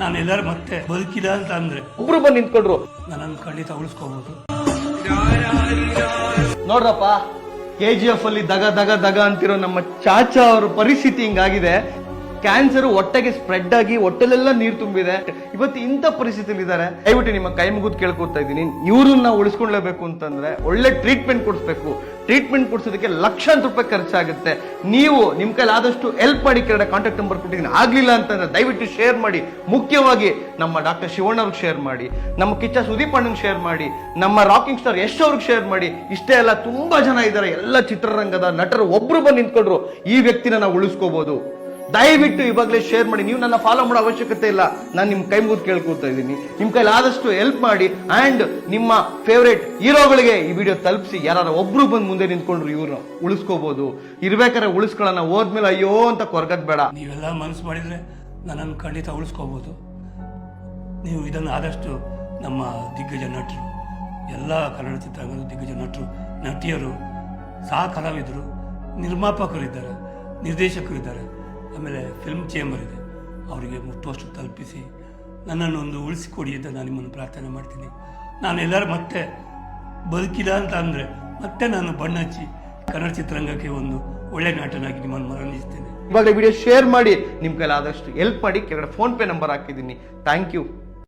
ನಾನು ಎಲ್ಲಾರು ಮತ್ತೆ ಬದುಕಿದ ಅಂತ ಅಂದ್ರೆ ಒಬ್ರು ಬಂದು ನಿಂತ್ಕೊಂಡ್ರು. ನನ್ನನ್ನು ಖಂಡಿತ ಉಳಿಸ್ಕೋಬಹುದು ನೋಡ್ರಪ್ಪ ಕೆ ಜಿ ಎಫ್ ಅಲ್ಲಿ ದಗ ದಗ ದಗ ಅಂತಿರೋ ನಮ್ಮ ಚಾಚಾ ಅವ್ರ ಪರಿಸ್ಥಿತಿ ಹಿಂಗಾಗಿದೆ. ಕ್ಯಾನ್ಸರ್ ಹೊಟ್ಟೆಗೆ ಸ್ಪ್ರೆಡ್ ಆಗಿ ಹೊಟ್ಟೆಲೆಲ್ಲ ನೀರು ತುಂಬಿದೆ. ಇವತ್ತು ಇಂಥ ಪರಿಸ್ಥಿತಿಲಿ ಇದ್ದಾರೆ ದಯವಿಟ್ಟು ನಿಮ್ಮ ಕೈ ಮುಗಿದು ಕೇಳ್ಕೊತಾ ಇದ್ದೀನಿ. ಇವ್ರನ್ನ ಉಳಿಸ್ಕೊಳ್ಳೇಬೇಕು ಅಂತಂದ್ರೆ ಒಳ್ಳೆ ಟ್ರೀಟ್ಮೆಂಟ್ ಕೊಡಿಸ್ಬೇಕು. ಟ್ರೀಟ್ಮೆಂಟ್ ಕೊಡಿಸೋದಕ್ಕೆ ಲಕ್ಷಾಂತರ ರೂಪಾಯಿ ಖರ್ಚಾಗುತ್ತೆ. ನೀವು ನಿಮ್ಮ ಕೈಲಿ ಆದಷ್ಟು ಹೆಲ್ಪ್ ಮಾಡಿ ಕೆಳಗಡೆ ಕಾಂಟ್ಯಾಕ್ಟ್ ನಂಬರ್ ಕೊಟ್ಟಿದ್ದೀನಿ. ಆಗಲಿಲ್ಲ ಅಂತಂದ್ರೆ ದಯವಿಟ್ಟು ಶೇರ್ ಮಾಡಿ. ಮುಖ್ಯವಾಗಿ ನಮ್ಮ ಡಾಕ್ಟರ್ ಶಿವಣ್ಣ ಅವ್ರಿಗೆ ಶೇರ್ ಮಾಡಿ. ನಮ್ಮ ಕಿಚ್ಚ ಸುದೀಪ್ ಅಣ್ಣಂಗೆ ಶೇರ್ ಮಾಡಿ. ನಮ್ಮ ರಾಕಿಂಗ್ ಸ್ಟಾರ್ ಯಶ್ ಅವ್ರಿಗೆ ಶೇರ್ ಮಾಡಿ. ಇಷ್ಟೇ ಅಲ್ಲ, ತುಂಬಾ ಜನ ಇದ್ದಾರೆ. ಎಲ್ಲ ಚಿತ್ರರಂಗದ ನಟರು ಒಬ್ರು ಬಂದು ನಿಂತ್ಕೊಂಡ್ರು. ಈ ವ್ಯಕ್ತಿನ ನಾವು ಉಳಿಸ್ಕೋಬಹುದು ದಯವಿಟ್ಟು ಇವಾಗಲೇ ಶೇರ್ ಮಾಡಿ. ನೀವು ನನ್ನ ಫಾಲೋ ಮಾಡೋ ಅವಶ್ಯಕತೆ ಇಲ್ಲ. ನಾನು ನಿಮ್ಮ ಕೈ ಮುಗಿದು ಕೇಳ್ಕೊತಾ ಇದ್ದೀನಿ. ನಿಮ್ಮ ಕೈಲಿ ಆದಷ್ಟು ಹೆಲ್ಪ್ ಮಾಡಿ. ಆ್ಯಂಡ್ ನಿಮ್ಮ ಫೇವ್ರೇಟ್ ಹೀರೋಗಳಿಗೆ ಈ ವಿಡಿಯೋ ತಲುಪಿಸಿ. ಯಾರು ಒಬ್ರು ಬಂದು ಮುಂದೆ ನಿಂತ್ಕೊಂಡ್ರು ಇವ್ರನ್ನ ಉಳಿಸ್ಕೋಬಹುದು ಇರ್ಬೇಕಾದ್ರೆ ಉಳಿಸ್ಕೊಳ್ಳೋಣ. ಹೋದ್ಮೇಲೆ ಅಯ್ಯೋ ಅಂತ ಕೊರಗದ್ ಬೇಡ. ನೀವೆಲ್ಲ ಮನಸ್ಸು ಮಾಡಿದರೆ ನನ್ನನ್ನು ಖಂಡಿತ ಉಳಿಸ್ಕೋಬೋದು. ನೀವು ಇದನ್ನು ಆದಷ್ಟು ನಮ್ಮ ದಿಗ್ಗಜ ನಟರು, ಎಲ್ಲ ಕನ್ನಡ ಚಿತ್ರರಂಗದ ದಿಗ್ಗಜ ನಟರು, ನಟಿಯರು, ಸಹ ಕಲಾವಿದರು ನಿರ್ಮಾಪಕರು ಇದ್ದಾರೆ ನಿರ್ದೇಶಕರು ಇದ್ದಾರೆ ಆಮೇಲೆ ಫಿಲ್ಮ್ ಚೇಂಬರ್ ಇದೆ. ಅವರಿಗೆ ಮುಟ್ಟುವಷ್ಟು ತಲುಪಿಸಿ, ನನ್ನನ್ನು ಒಂದು ಉಳಿಸಿಕೊಡಿ ಅಂತ ನಾನು ನಿಮ್ಮನ್ನು ಪ್ರಾರ್ಥನೆ ಮಾಡ್ತೀನಿ. ನಾನು ಎಲ್ಲರೂ ಮತ್ತೆ ಬದುಕಿಲ್ಲ ಅಂತ ಅಂದರೆ ಮತ್ತೆ ನಾನು ಬಣ್ಣ ಹಚ್ಚಿ ಕನ್ನಡ ಚಿತ್ರರಂಗಕ್ಕೆ ಒಂದು ಒಳ್ಳೆ ನಾಟನಾಗಿ ನಿಮ್ಮನ್ನು ಮರಣಿಸ್ತೇನೆ ಇವಾಗ ವಿಡಿಯೋ ಶೇರ್ ಮಾಡಿ ನಿಮ್ಮ ಕೈಲಾದಷ್ಟು ಹೆಲ್ಪ್ ಮಾಡಿ, ಕೆಳಗಡೆ ಫೋನ್ಪೇ ನಂಬರ್ ಹಾಕಿದ್ದೀನಿ. Thank you